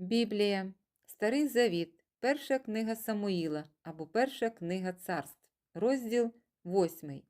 Біблія, Старий Завіт, перша книга Самуїла або перша книга царств, розділ 8.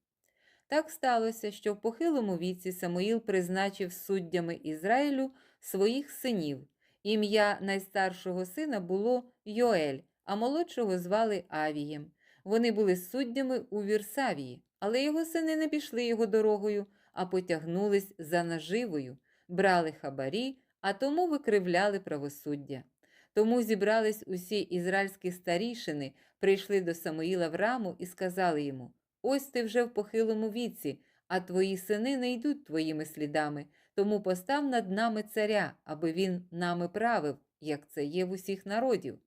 Так сталося, що в похилому віці Самуїл призначив суддями Ізраїлю своїх синів. Ім'я найстаршого сина було Йоель, а молодшого звали Авієм. Вони були суддями у Вірсавії, але його сини не пішли його дорогою, а потягнулись за наживою, брали хабарі, а тому викривляли правосуддя. Тому зібрались усі ізраїльські старішини, прийшли до Самуїла в раму і сказали йому: Ось ти вже в похилому віці, а твої сини не йдуть твоїми слідами, тому постав над нами царя, аби він нами правив, як це є в усіх народів.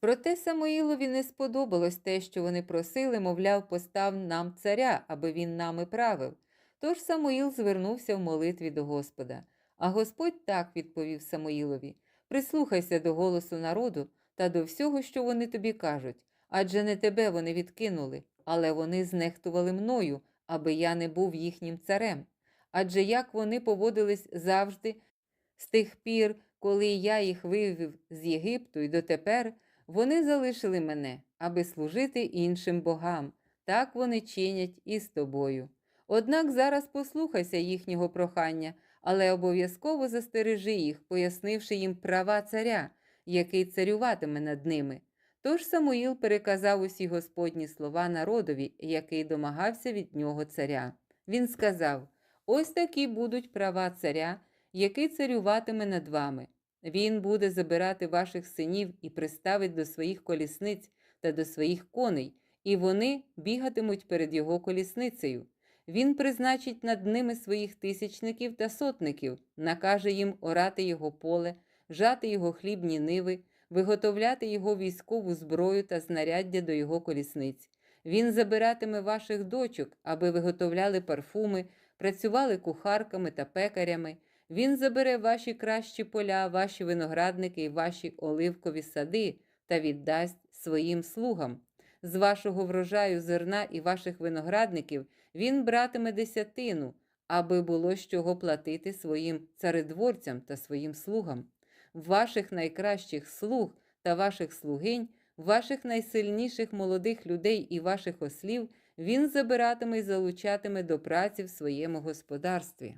Проте Самуїлові не сподобалось те, що вони просили, мовляв, постав нам царя, аби він нами правив. Тож Самуїл звернувся в молитві до Господа. А Господь так відповів Самуїлові: Прислухайся до голосу народу та до всього, що вони тобі кажуть, адже не тебе вони відкинули, але вони знехтували мною, аби я не був їхнім царем. Адже як вони поводились завжди, з тих пір, коли я їх вивів з Єгипту і дотепер, вони залишили мене, аби служити іншим богам. Так вони чинять і з тобою. Однак зараз послухайся їхнього прохання, але обов'язково застережи їх, пояснивши їм права царя, який царюватиме над ними. Тож Самуїл переказав усі Господні слова народові, який домагався від нього царя. Він сказав: Ось такі будуть права царя, який царюватиме над вами. Він буде забирати ваших синів і приставить до своїх колісниць та до своїх коней, і вони бігатимуть перед його колісницею. Він призначить над ними своїх тисячників та сотників, накаже їм орати його поле, жати його хлібні ниви, виготовляти його військову зброю та знаряддя до його колісниць. Він забиратиме ваших дочок, аби виготовляли парфуми, працювали кухарками та пекарями. Він забере ваші кращі поля, ваші виноградники і ваші оливкові сади та віддасть своїм слугам. З вашого врожаю зерна і ваших виноградників він братиме десятину, аби було з чого платити своїм царедворцям та своїм слугам. Ваших найкращих слуг та ваших слугинь, ваших найсильніших молодих людей і ваших ослів він забиратиме і залучатиме до праці в своєму господарстві.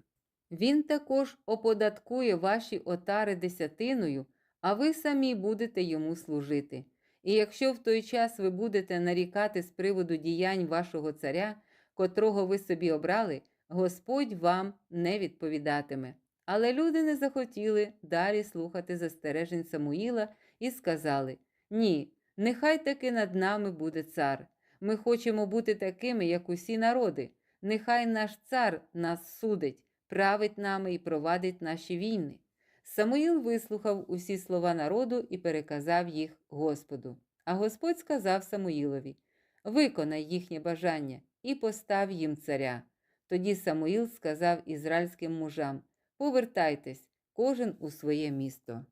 Він також оподаткує ваші отари десятиною, а ви самі будете йому служити. І якщо в той час ви будете нарікати з приводу діянь вашого царя, котрого ви собі обрали, Господь вам не відповідатиме. Але люди не захотіли далі слухати застережень Самуїла і сказали: Ні, нехай таки над нами буде цар. Ми хочемо бути такими, як усі народи. Нехай наш цар нас судить, править нами і провадить наші війни. Самуїл вислухав усі слова народу і переказав їх Господу. А Господь сказав Самуїлові: Виконай їхнє бажання і постав їм царя. Тоді Самуїл сказав ізраїльським мужам: Повертайтесь, кожен у своє місто.